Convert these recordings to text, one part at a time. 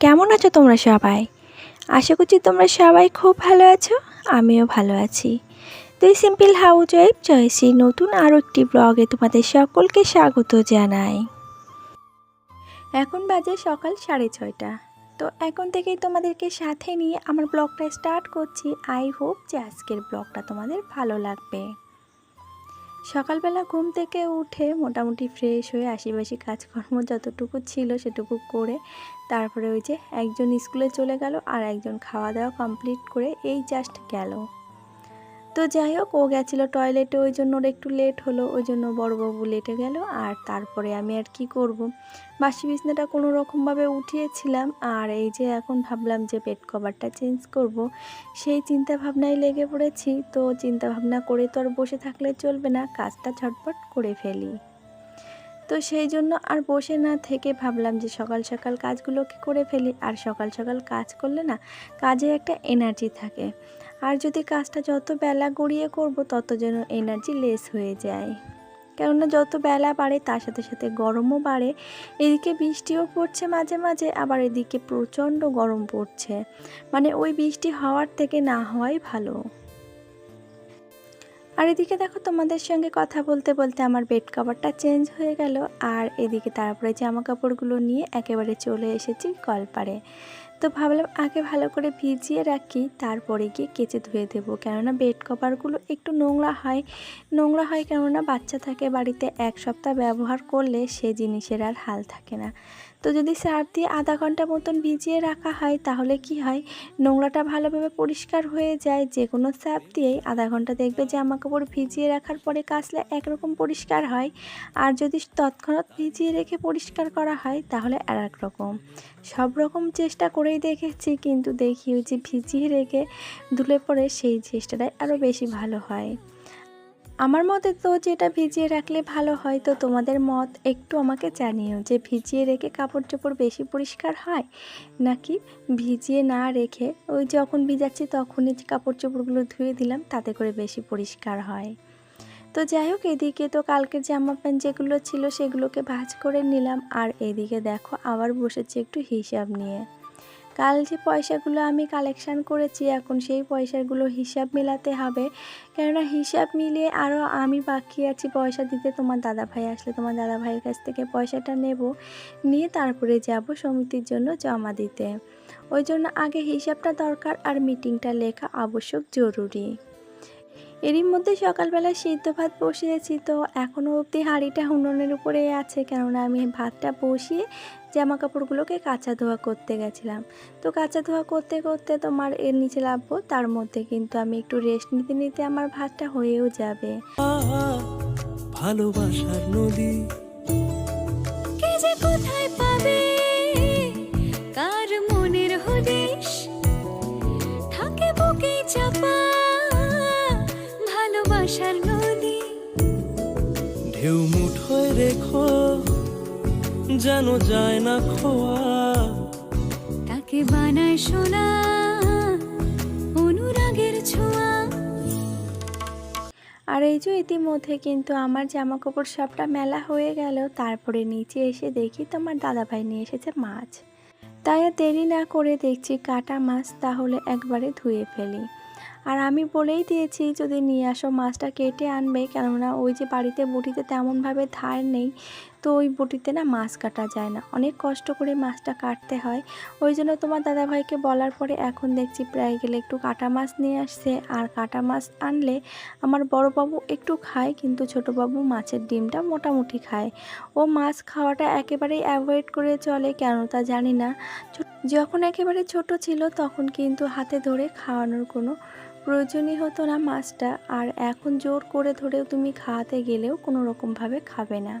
কেমন আছো তোমরা সবাই? আশা করছি তোমরা সবাই খুব ভালো আছো, আমিও ভালো আছি। তুই সিম্পল হাউজ ওয়াইফ জয়সী নতুন আরও একটি ব্লগে তোমাদের সকলকে স্বাগত জানাই। এখন বাজে সকাল সাড়ে ছয়টা। তো এখন থেকেই তোমাদেরকে সাথে নিয়ে আমার ব্লগটা স্টার্ট করছি। আই হোপ যে আজকের ব্লগটা তোমাদের ভালো লাগবে। সকালবেলা ঘুম থেকে উঠে মোটামুটি ফ্রেশ হয়ে আশেপাশে কাজকর্ম যতটুকু ছিল সেটুকু করে তারপরে ওই যে একজন স্কুলে চলে গেল আর একজন খাওয়া দাওয়া কমপ্লিট করে এই জাস্ট গেল। তো যাই হোক, ও গেছিল টয়লেটে ওই জন্য ওর একটু লেট হলো, ওই জন্য বড়বাবু লেটে গেল আর তারপরে আমি আর কি করব। বাসি বিছনাটা কোনো রকমভাবে উঠিয়েছিলাম, আর এই যে এখন ভাবলাম যে পেট কভারটা চেঞ্জ করব। সেই চিন্তা ভাবনায় লেগে পড়েছি তো চিন্তা ভাবনা করে তো আর বসে থাকলে চলবে না, কাজটা ঝটপট করে ফেলি তো সেই জন্য আর বসে না থেকে ভাবলাম যে সকাল সকাল কাজগুলোকে করে ফেলি। আর সকাল সকাল কাজ করলে না কাজে একটা এনার্জি থাকে। আর যদি কাজটা যত বেলা গড়িয়ে করব, তত যেন এনার্জি লেস হয়ে যায়। কেননা যত বেলা বাড়ে, তার সাথে সাথে গরমও বাড়ে। এদিকে বৃষ্টিও পড়ছে মাঝে মাঝে, আবার এদিকে প্রচণ্ড গরম পড়ছে। মানে ওই বৃষ্টি হওয়ার থেকে না হওয়াই ভালো। আর এদিকে দেখো তোমাদের সঙ্গে কথা বলতে বলতে আমার বেড কভারটা চেঞ্জ হয়ে গেল। আর এদিকে তারপরে জামা কাপড়গুলো নিয়ে একেবারে চলে এসেছি কলপারে তো ভাবলাম আগে ভালো করে ভিজিয়ে রাখি, তারপরে গিয়ে কেচে ধুয়ে দেবো। কেননা বেড কভারগুলো একটু নোংরা হয়। নোংরা হয় কেননা বাচ্চা থাকে বাড়িতে এক সপ্তাহ ব্যবহার করলে সে জিনিসের আর হাল থাকে না। তো যদি সার্ফ দিয়ে আধা ঘণ্টা মতন ভিজিয়ে রাখা হয়, তাহলে কি হয়? নোংরাটা ভালোভাবে পরিষ্কার হয়ে যায়। যে কোনো সার্ফ দিয়েই আধা ঘণ্টা দেখবে জামা কাপড় ভিজিয়ে রাখার পরে কাচলে একরকম পরিষ্কার হয়। আর যদি তৎক্ষণাৎ ভিজিয়ে রেখে পরিষ্কার করা হয়, তাহলে আর এক রকম। সব রকম চেষ্টা করেই দেখেছি, কিন্তু দেখি যে ভিজিয়ে রেখে ধুলে পরে সেই চেষ্টাটাই আরও বেশি ভালো হয়। আমার মতে তো যেটা ভিজিয়ে রাখলে ভালো হয়, তো তোমাদের মত একটু আমাকে জানিও যে ভিজিয়ে রেখে কাপড় চোপড় বেশি পরিষ্কার হয়? নাকি ভিজিয়ে না রেখে ওই যখন ভিজাচ্ছি তখনই যে কাপড় চোপড়গুলো ধুয়ে দিলাম তাতে করে বেশি পরিষ্কার হয়? তো যাই হোক, এদিকে তো কালকের জামা প্যান্ট যেগুলো ছিল সেগুলোকে ভাজ করে নিলাম। আর এদিকে দেখো আবার বসেছি একটু হিসাব নিয়ে। কাল যে পয়সাগুলো আমি কালেকশান করেছি, এখন সেই পয়সাগুলো হিসাব মেলাতে হবে। কেননা হিসাব মিলিয়ে আরও আমি বাকি আছি, পয়সা দিতে তোমার দাদা ভাই আসলে তোমার দাদা ভাইয়ের কাছ থেকে পয়সাটা নেব। নিয়ে তারপরে যাব সমিতির জন্য জমা দিতে। ওই জন্য আগে হিসাবটা দরকার আর মিটিংটা লেখা আবশ্যক জরুরি। এরই মধ্যে সকালবেলা সিদ্ধ ভাত বসিয়েছি, তো এখনও অবধি হাঁড়িটা উনুনের উপরে আছে, কেননা আমি ভাতটা বসিয়ে জামা কাপড়গুলোকে কাঁচা ধোয়া করতে গেছিলাম। তো কাঁচা ধোয়া করতে করতে তোমার এর নিচে লাভবো তার মধ্যে কিন্তু আমি একটু রেস্ট নিতে নিতে আমার ভাতটা হয়েও যাবে। ভালোবাসার নদী। ঢেউ মুঠোয় রেখো যেন যায় না খোয়া। তাকে বানায় সোনা অনুরাগের ছোঁয়া। আর এই যে ইতিমধ্যে কিন্তু আমার জামা কাপড় সবটা মেলা হয়ে গেল তারপরে নিচে এসে দেখি তোমার দাদাভাই নিয়ে এসেছে মাছ। তাই আর দেরি না করে দেখছি কাটা মাছ তাহলে একবারে ধুয়ে ফেলি। আর আমি বলেই দিয়েছি, যদি নিয়ে আসো মাছটা কেটে আনবে, কেননা ওই যে বাড়িতে বটিতে তেমনভাবে ধার নেই, তো ওই বটিতে না মাছ কাটা যায় না। অনেক কষ্ট করে মাছটা কাটতে হয়। ওই জন্য তোমার দাদাভাইকে বলার পরে এখন দেখছি প্রায় গেলে একটু কাটা মাছ নিয়ে আসছে। আর কাটা মাছ আনলে আমার বড় বাবু একটু খায়, কিন্তু ছোট বাবু মাছের ডিমটা মোটামুটি খায়। ও মাছ খাওয়াটা একেবারেই অ্যাভয়েড করে চলে, কেন তা জানি না। যখন একেবারে ছোট ছিল তখন কিন্তু হাতে ধরে খাওয়ানোর কোনো প্রয়োজনই হতো না মাছটা। আর এখন জোর করে ধরেও তুমি খাওয়াতে গেলেও কোনো রকমভাবে খাবে না।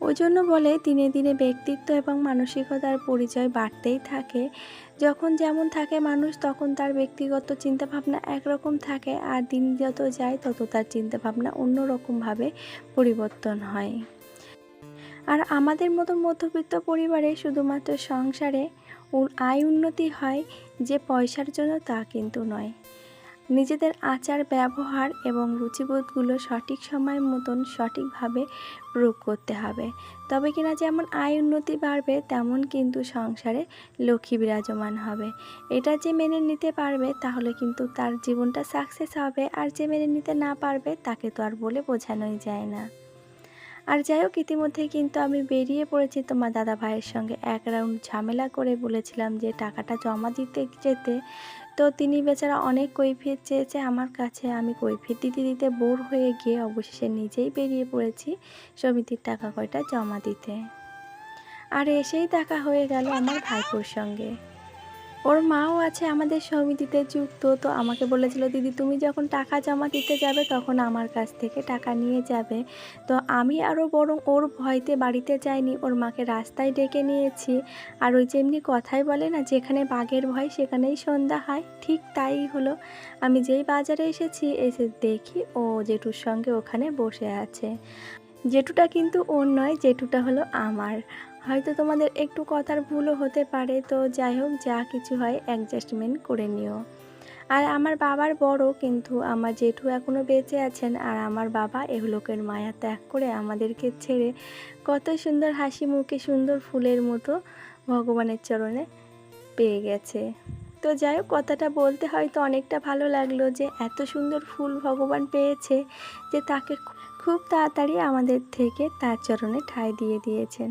ওই জন্য বলে দিনে দিনে ব্যক্তিত্ব এবং মানসিকতার পরিচয় বাড়তেই থাকে। যখন যেমন থাকে মানুষ, তখন তার ব্যক্তিগত চিন্তাভাবনা একরকম থাকে আর দিন যত যায় তত তার চিন্তাভাবনা অন্যরকমভাবে পরিবর্তন হয়। আর আমাদের মতো মধ্যবিত্ত পরিবারে শুধুমাত্র সংসারে আয় উন্নতি হয় যে পয়সার জন্য তা কিন্তু নয়। নিজেদের আচার, ব্যবহার এবং রুচিবোধগুলো সঠিক সময় মতন সঠিকভাবে প্রয়োগ করতে হবে। তবে কিনা যেমন আয় উন্নতি বাড়বে, তেমন কিন্তু সংসারে লক্ষ্মী বিরাজমান হবে। এটা যে মেনে নিতে পারবে, তাহলে কিন্তু তার জীবনটা সাকসেস হবে। আর যে মেনে নিতে না পারবে, তাকে তো আর বলে বোঝানোই যায় না। আর যাই হোক ইতিমধ্যে কিন্তু আমি বেরিয়ে পড়েছি। তোমার দাদা ভাইয়ের সঙ্গে এক রাউন্ড ঝামেলা করে বলেছিলাম যে টাকাটা জমা দিতে যেতে। তো তিনি বেচারা অনেক কৈফিয়ত চেয়েছে আমার কাছে। আমি কৈফিয়ত দিতে দিতে বোর হয়ে গিয়ে অবশেষে নিজেই বেরিয়ে পড়েছি সমিতির টাকা কয়টা জমা দিতে। আর এসেই দেখা হয়ে গেল আমার ভাইপোর সঙ্গে। ওর মাও আছে আমাদের সমিতিতে যুক্ত, তো আমাকে বলেছিল, দিদি, তুমি যখন টাকা জমা দিতে যাবে, তখন আমার কাছ থেকে টাকা নিয়ে যাবে। তো আমি আরও বরং ওর ভয়তে বাড়িতে যাইনি, ওর মাকে রাস্তায় ডেকে নিয়েছি। আর ওই যেমনি কথাই বলে না, যেখানে বাঘের ভয়, সেখানেই সন্ধ্যা হয়। ঠিক তাই হলো। আমি যেই বাজারে এসেছি, এসে দেখি ও জেঠুর সঙ্গে ওখানে বসে আছে। জেঠুটা কিন্তু ওর নয়, জেঠুটা হলো আমার। হয়তো তোমাদের একটু কথার ভুলও হতে পারে, তো যাই হোক, যা কিছু হয় অ্যাডজাস্টমেন্ট করে নিও। আর আমার বাবার বড়, কিন্তু আমার জেঠু এখনও বেঁচে আছেন, আর আমার বাবা এহলোকের মায়া ত্যাগ করে আমাদেরকে ছেড়ে কত সুন্দর হাসি মুখে সুন্দর ফুলের মতো ভগবানের চরণে পেয়ে গেছে। তো যাই হোক, কথাটা বলতে হয়তো অনেকটা ভালো লাগল যে এত সুন্দর ফুল ভগবান পেয়েছে যে তাকে খুব তাড়াতাড়ি আমাদের থেকে তার চরণে ঠাঁই দিয়ে দিয়েছেন।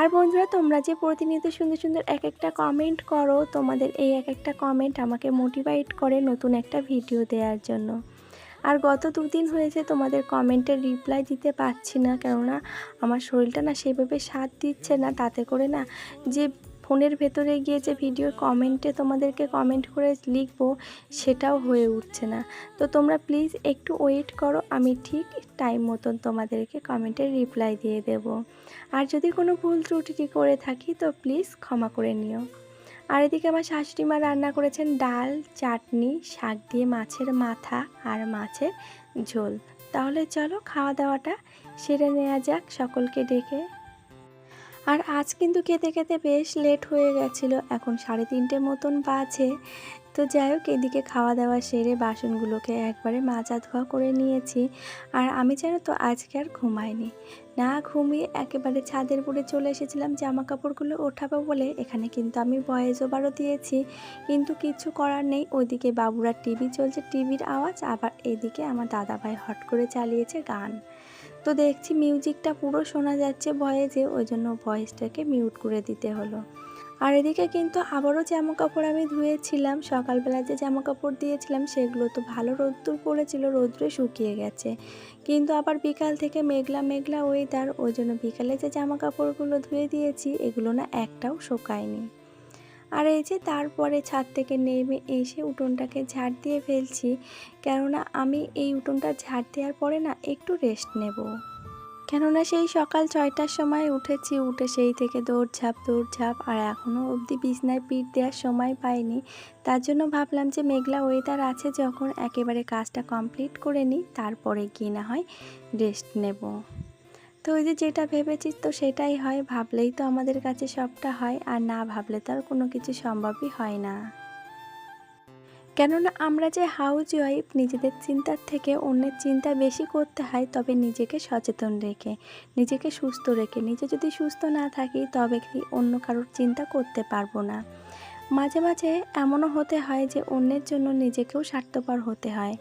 আর বন্ধুরা, তোমরা যে প্রতিনিয়ত সুন্দর সুন্দর এক একটা কমেন্ট করো, তোমাদের এই এক একটা কমেন্ট আমাকে মোটিভেট করে নতুন একটা ভিডিও দেওয়ার জন্য। আর গত দুদিন হয়েছে তোমাদের কমেন্টের রিপ্লাই দিতে পারছি না, কেননা আমার শরীরটা না সেভাবে সাথ দিচ্ছে না, তাতে করে না যে ফোনের ভেতরে গিয়ে যে ভিডিওর কমেন্টে তোমাদেরকে কমেন্ট করে লিখব, সেটাও হয়ে উঠছে না। তো তোমরা প্লিজ একটু ওয়েট করো, আমি ঠিক টাইম মতন তোমাদেরকে কমেন্টের রিপ্লাই দিয়ে দেব। আর যদি কোনো ভুল ত্রুটি করে থাকি, তো প্লিজ ক্ষমা করে নিও। আর এদিকে আমার শাশুড়ি মা রান্না করেছেন ডাল, চাটনি, শাক দিয়ে মাছের মাথা আর মাছের ঝোল। তাহলে চলো খাওয়া দাওয়াটা সেরে নেওয়া যাক, সকলকে ডেকে আর আজ কিন্তু খেতে খেতে বেশ লেট হয়ে গেছিল। এখন সাড়ে তিনটে মতন বাজে। তো যাই হোক, এদিকে খাওয়া দাওয়া সেরে বাসনগুলোকে একবারে মাজা ধোয়া করে নিয়েছি। আর আমি জানো তো আজকে আর ঘুমাইনি। না ঘুমিয়ে একেবারে ছাদের উপরে চলে এসেছিলাম জামা কাপড়গুলো ওঠাবো বলে। এখানে কিন্তু আমি ভয়েস ওভারও দিয়েছি। কিন্তু কিছু করার নেই। ওইদিকে বাবুরা টিভি চলছে, টিভির আওয়াজ। আবার এদিকে আমার দাদাভাই হট করে চালিয়েছে গান। তো দেখছি মিউজিকটা পুরো শোনা যাচ্ছে ভয়েসে ওই জন্য ভয়েসটাকে মিউট করে দিতে হলো। আর এদিকে কিন্তু আবারও জামা কাপড় আমি ধুয়েছিলাম, সকালবেলা যে জামা কাপড় দিয়েছিলাম সেগুলো তো ভালো রোদ্দুর পড়েছিল, রোদ্রে শুকিয়ে গেছে। কিন্তু আবার বিকাল থেকে মেঘলা মেঘলা ওয়েদার ওই জন্য বিকালে যে জামা কাপড়গুলো ধুয়ে দিয়েছি, এগুলো না একটাও শুকায়নি। আর এই যে তারপরে ছাদ থেকে নেমে এসে উঠোনটাকে ঝাড় দিয়ে ফেলছি, কেননা আমি এই উঠোনটা ঝাড় দেওয়ার পরে না একটু রেস্ট নেব। কেননা সেই সকাল ছয়টার সময় উঠেছি, উঠে সেই থেকে দৌড়ঝাঁপ দৌড়ঝাঁপ আর এখনও অবধি বিছনায় পিঠ দেওয়ার সময় পাইনি। তার জন্য ভাবলাম যে মেঘলা ওয়েদার আছে, যখন একেবারে কাজটা কমপ্লিট করে নিই, তারপরে গিয়ে না হয় রেস্ট নেব। তো ওই যে যেটা ভেবেছি তো সেটাই হয়, ভাবলেই তো আমাদের কাছে সবটা হয়, আর না ভাবলে তো আর কোনো কিছু সম্ভবই হয় না। কেননা আমরা যে হাউস ওয়াইফ নিজেদের চিন্তার থেকে অন্যের চিন্তা বেশি করতে হয়, তবে নিজেকে সচেতন রেখে, নিজেকে সুস্থ রেখে, নিজে যদি সুস্থ না থাকি, তবে কি অন্য কারোর চিন্তা করতে পারব না। মাঝে মাঝে এমনও হতে হয় যে অন্যের জন্য নিজেকেও স্বার্থপর হতে হয়।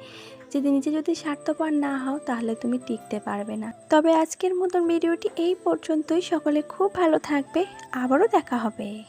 যদি নিজে যদি স্বার্থপর না হও, তাহলে তুমি টিকতে পারবে না। তবে আজকের মতন ভিডিওটি এই পর্যন্তই। সকলে খুব ভালো থাকবে। আবারও দেখা হবে।